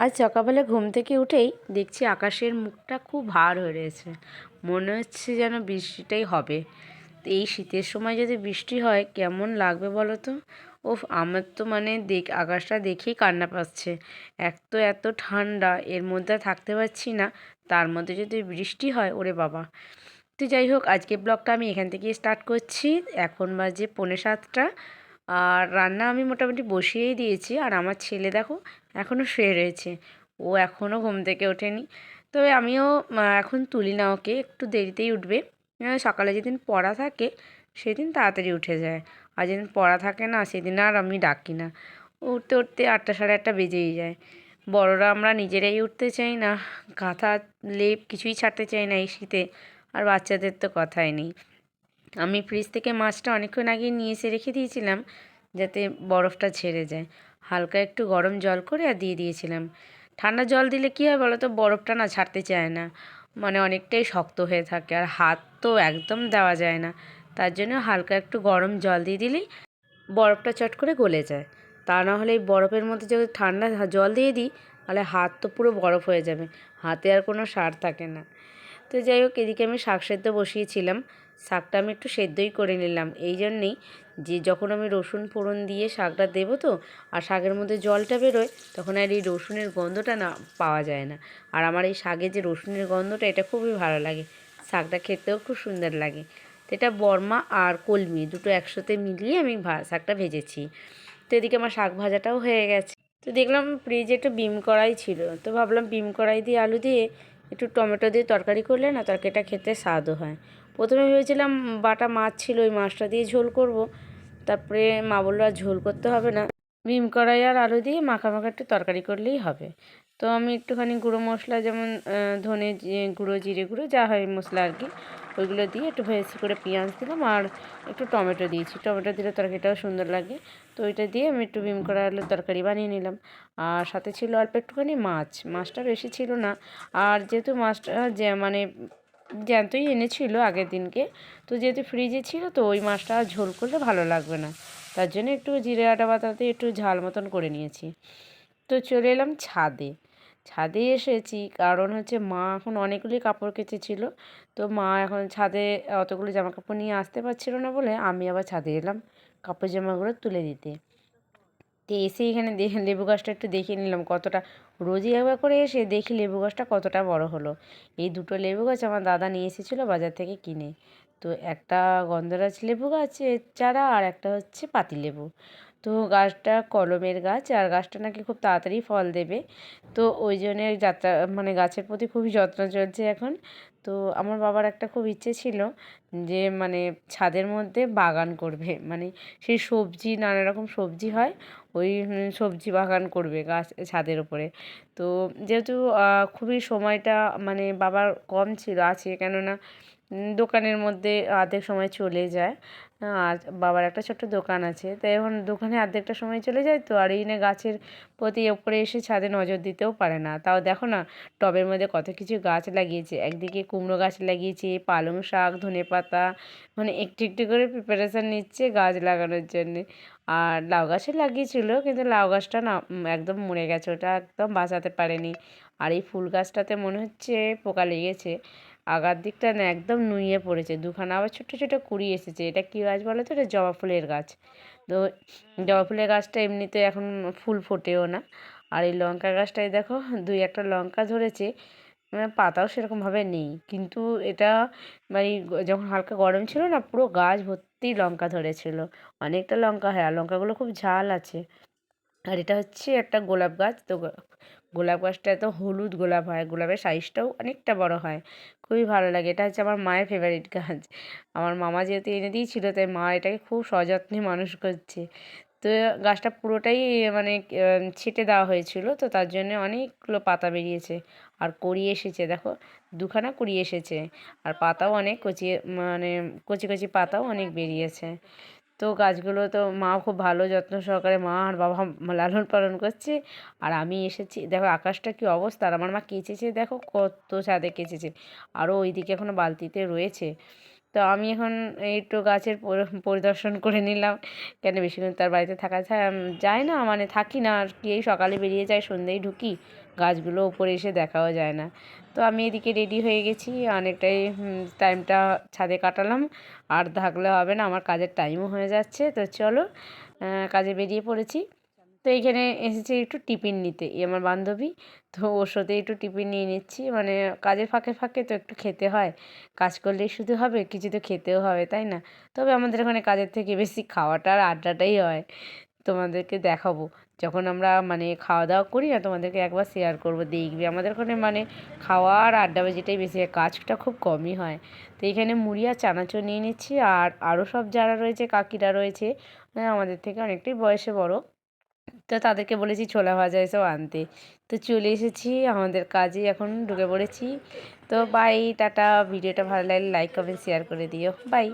আজ সকালবেলা ঘুম থেকে উঠেই দেখছি আকাশের মুখটা খুব ভার হয়ে রয়েছে। মনে হচ্ছে যেন বৃষ্টিটাই হবে। এই শীতের সময় যদি বৃষ্টি হয়, কেমন লাগবে বলো তো? ওফ, আমার তো মানে দেখ, আকাশটা দেখেই কান্না পাচ্ছে। এক তো এত ঠান্ডা, এর মধ্যে থাকতে পারছি না। তার মধ্যে যদি বৃষ্টি হয়, ওরে বাবা। তো যাই হোক আজকে ব্লগটা আমি এখান থেকে স্টার্ট করছি। এখন বাজে পৌনে সাতটা। আর রান্না আমি মোটামুটি বসিয়েই দিয়েছি। আর আমার ছেলে দেখো এখনও শুয়ে রয়েছে। ও এখনও ঘুম থেকে ওঠেনি। তবে আমিও এখন তুলি না ওকে। একটু দেরিতেই উঠবে। সকালে যেদিন পড়া থাকে, সেদিন তাড়াতাড়ি উঠে যায়। আর যেদিন পড়া থাকে না, সেদিন আর আমি ডাকি না। উঠতে উঠতে আটটা সাড়ে আটটা বেজেই যায়। বড়রা আমরা নিজেরাই উঠতে চাই না। কাঁথা লেপ কিছুই ছাড়তে চাই না এই শীতে। আর বাচ্চাদের তো কথাই নেই। আমি ফ্রিজ থেকে মাছটা অনেকক্ষণ আগে নিয়ে এসে রেখে দিয়েছিলাম, যাতে বরফটা ছেড়ে যায়। হালকা একটু গরম জল করে আর দিয়ে দিয়েছিলাম। ঠান্ডা জল দিলে কী হয় বলো তো বরফটা না ছাড়তে চায় না। মানে অনেকটাই শক্ত হয়ে থাকে আর হাত তো একদম দেওয়া যায় না। তার জন্য হালকা একটু গরম জল দিয়ে দিলেই বরফটা চট করে গলে যায়। তা না হলে এই বরফের মধ্যে যদি ঠান্ডা জল দিয়ে দিই, তাহলে হাত তো পুরো বরফ হয়ে যাবে। হাতে আর কোনো সার থাকে না। তো যাই হোক, এদিকে আমি শাক সেদ্ধ বসিয়েছিলাম। শাকটা আমি একটু সেদ্ধই করে নিলাম। এই জন্যেই যে যখন আমি রসুন ফোড়ন দিয়ে শাকটা দেবো তো, আর শাকের মধ্যে জলটা বেরোয়, তখন আর এই রসুনের গন্ধটা না পাওয়া যায় না। আর আমার এই শাকের যে রসুনের গন্ধটা, এটা খুবই ভালো লাগে। শাকটা খেতেও খুব সুন্দর লাগে। তো এটা বর্মা আর কলমি দুটো একসাথে মিলিয়ে আমি শাকটা ভেজেছি। তো এদিকে আমার শাক ভাজাটাও হয়ে গেছে। তো দেখলাম ফ্রিজে একটু বিম কড়াই ছিল। তো ভাবলাম বিম কড়াই দিয়ে আলু দিয়ে একটু টমেটো দিয়ে তরকারি করলে না তরকারিটা খেতে স্বাদও হয়। প্রথমে ভেবেছিলাম বাটা মাছ ছিল, ওই মাছটা দিয়ে ঝোল করব। তারপরে মা বলল, আর ঝোল করতে হবে না। মিম কড়াই আর আলু দিয়ে মাখা মাখা একটু তরকারি করলেই হবে। তো আমি একটুখানি গুঁড়ো মশলা যেমন ধনে গুঁড়ো, জিরে গুঁড়ো, যা হয় মশলা আর কি, ওইগুলো দিয়ে একটু ভেসি করে পেঁয়াজ দিলাম আর একটু টমেটো দিয়েছি। টমেটো দিলে তরকারিটাও সুন্দর লাগে। তো ওইটা দিয়ে আমি একটু বিম করা আলুর তরকারি বানিয়ে নিলাম। আর সাথে ছিল অল্প একটুখানি মাছ। মাছটা বেশি ছিল না। আর যেহেতু মাছটা যে মানে জ্যান্তই এনেছিল আগের দিনকে। তো যেহেতু ফ্রিজে ছিল, তো ওই মাছটা ঝোল করলে ভালো লাগবে না। তার জন্য একটু জিরে আটা বাটাতে একটু ঝাল মতন করে নিয়েছি। তো চলে এলাম ছাদে। ছাদে এসেছি, কারণ হচ্ছে মা এখন অনেকগুলি কাপড় কেচেছিল। তো মা এখন ছাদে অতগুলো জামা কাপড় নিয়ে আসতে পারছিল না বলে আমি আবার ছাদে এলাম, কাপড় জামাগুলো তুলে দিতে। তো এসে এখানে লেবু গাছটা একটু দেখে নিলাম কতটা। রোজই একবার করে এসে দেখি লেবু গাছটা কতটা বড় হলো। এই দুটো লেবু গাছ আমার দাদা নিয়ে এসেছিল বাজার থেকে কিনে। তো একটা গন্ধরাজ লেবু গাছের চারা আর একটা হচ্ছে পাতিলেবু। তো গাছটা কলমের গাছ, আর গাছটা নাকি খুব তাড়াতাড়ি ফল দেবে। তো ওই জন্যে যাত্রা মানে গাছের প্রতি খুবই যত্ন চলছে এখন। তো আমার বাবার একটা খুব ইচ্ছে ছিল যে মানে ছাদের মধ্যে বাগান করবে। মানে সেই সবজি, নানা রকম সবজি হয়, ওই সবজি বাগান করবে গাছ, ছাদের ওপরে তো যেহেতু খুবই সময়টা মানে বাবার কম ছিল, আছে কেননা দোকানের মধ্যে অর্ধেক সময় চলে যায়। আর বাবার একটা ছোট্ট দোকান আছে। তাই এখন দোকানে অর্ধেকটা সময় চলে যায় তো আর এই নিয়ে গাছের প্রতি ওপরে এসে ছাদে নজর দিতেও পারে না। তাও দেখো না, টবের মধ্যে কত কিছু গাছ লাগিয়েছে। একদিকে কুমড়ো গাছ লাগিয়েছে, পালং শাক, ধনে পাতা মানে একটু একটু করে প্রিপারেশান নিচ্ছে গাছ লাগানোর জন্যে। আর লাউ গাছে লাগিয়েছিল, কিন্তু লাউ গাছটা না একদম মরে গেছে। ওটা একদম বাঁচাতে পারেনি। আর এই ফুল গাছটাতে মনে হচ্ছে পোকা লেগেছে। আগার দিকটা না একদম নুইয়ে পড়েছে। দুখানা আবার ছোটো ছোটো কুড়ি এসেছে। এটা কী গাছ বলো তো? এটা জবা ফুলের গাছ। তো জবা ফুলের গাছটা এমনিতে এখন ফুল ফোটেও না। আর এই লঙ্কা গাছটায় দেখো, দুই একটা লঙ্কা ধরেছে। মানে পাতাও সেরকমভাবে নেই। কিন্তু এটা মানে যখন হালকা গরম ছিল না, পুরো গাছ ভর্তি লঙ্কা ধরেছিল। অনেকটা লঙ্কা হয়। আর লঙ্কাগুলো খুব ঝাল আছে। আর এটা হচ্ছে একটা গোলাপ গাছ। তো গোলাপ গাছটা এত হলুদ গোলাপ হয়, গোলাপের সাইজটাও অনেকটা বড় হয়। খুবই ভালো লাগে। এটা হচ্ছে আমার মায়ের ফেভারিট গাছ। আমার মামা যেহেতু এনে দিয়েছিলো, তাই মা এটাকে খুব সযত্নে মানুষ করছে। তো গাছটা পুরোটাই মানে ছেটে দেওয়া হয়েছিল, তো তার জন্য অনেকগুলো পাতা বেরিয়েছে। আর কড়ি এসেছে, দেখো, দুখানা কুড়ি এসেছে। আর পাতাও অনেক কচি মানে কচি কচি পাতাও অনেক বেরিয়েছে। তো গাছগুলো তো মা খুব ভালো, যত্ন সহকারে মা আর বাবা লালন পালন করছে। আর আমি এসেছি, দেখো আকাশটা কি অবস্থা, আর আমার মা কেচেছে, দেখো কত ছাদে কেচেছে। আরও ওইদিকে এখনও বালতিতে রয়েছে। তো আমি এখন একটু গাছের পরিদর্শন করে নিলাম। কেন বেশিক্ষণ তার বাড়িতে থাকা যায় না মানে থাকি না আর কি। এই সকালে বেরিয়ে যাই সন্ধ্যেই ঢুকি, গাছগুলো ওপরে এসে দেখাও যায় না। তো আমি এদিকে রেডি হয়ে গেছি, অনেকটাই টাইমটা ছাদে কাটালাম। আর থাকলে হবে না, আমার কাজের টাইমও হয়ে যাচ্ছে। তো চলো কাজে বেরিয়ে পড়েছি। তো এইখানে এসেছি একটু টিফিন নিতে। এই আমার বান্ধবী তো ওর সাথে একটু টিফিন নিয়ে নিচ্ছি। মানে কাজের ফাঁকে ফাঁকে তো একটু খেতে হয়। কাজ করলেই শুধু হবে কিছু তো খেতেও হবে তাই না? তবে আমাদের এখানে কাজের থেকে বেশি খাওয়াটা আর আড্ডাটাই হয়। তোমাদেরকে দেখাবো। যখন আমরা মানে খাওয়া দাওয়া করি না তোমাদেরকে একবার শেয়ার করব দেখবে। আমাদের ওখানে মানে খাওয়া আর আড্ডাবাজিটাই বেশি হয় কাজটা খুব কমই হয়। তো এখানে মুড়ি আর চানাচুর নিয়ে নিচ্ছি। আর আরও সব যারা রয়েছে কাকিরা রয়েছে হ্যাঁ, আমাদের থেকে অনেকটাই বয়সে বড়। তো তাদেরকে বলেছি, ছোলা ভাজা এসব আনতে। তো চলে এসেছি আমাদের কাজে, এখন ঢুকে পড়েছি। তো বাই টাটা। ভিডিওটা ভালো লাগলে লাইক কমেন্ট শেয়ার করে দিও। বাই